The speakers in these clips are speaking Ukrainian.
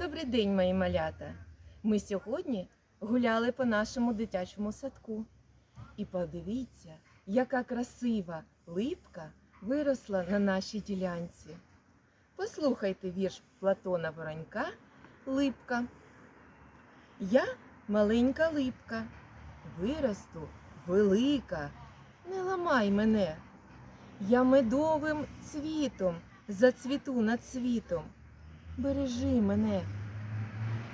Добрий день, мої малята. Ми сьогодні гуляли по нашому дитячому садку. І подивіться, яка красива липка виросла на нашій ділянці. Послухайте вірш Платона Воронька Липка. Я маленька липка, виросту велика, не ламай мене. Я медовим цвітом зацвіту над світом. Бережи мене.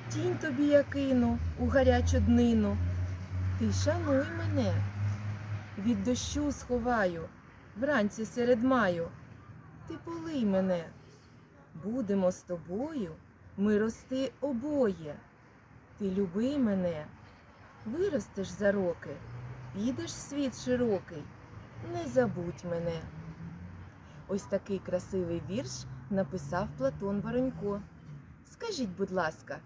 Тінь тобі я кину у гарячу днину. Ти шануй мене. Від дощу сховаю, вранці серед маю. Ти полий мене. Будемо з тобою ми рости обоє. Ти люби мене, виростеш за роки, підеш в світ широкий, не забудь мене. Ось такий красивий вірш написав Платон Воронько. Скажіть, будь ласка,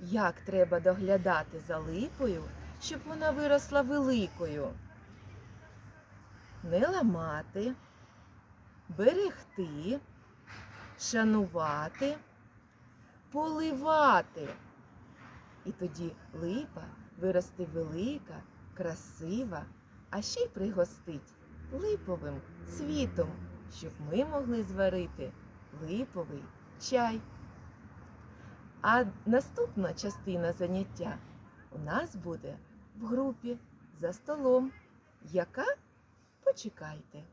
як треба доглядати за липою, щоб вона виросла великою? Не ламати, берегти, шанувати, поливати. І тоді липа виросте велика, красива, а ще й пригостить липовим цвітом, щоб ми могли зварити липовий чай. А наступна частина заняття у нас буде в групі за столом, яка почекайте.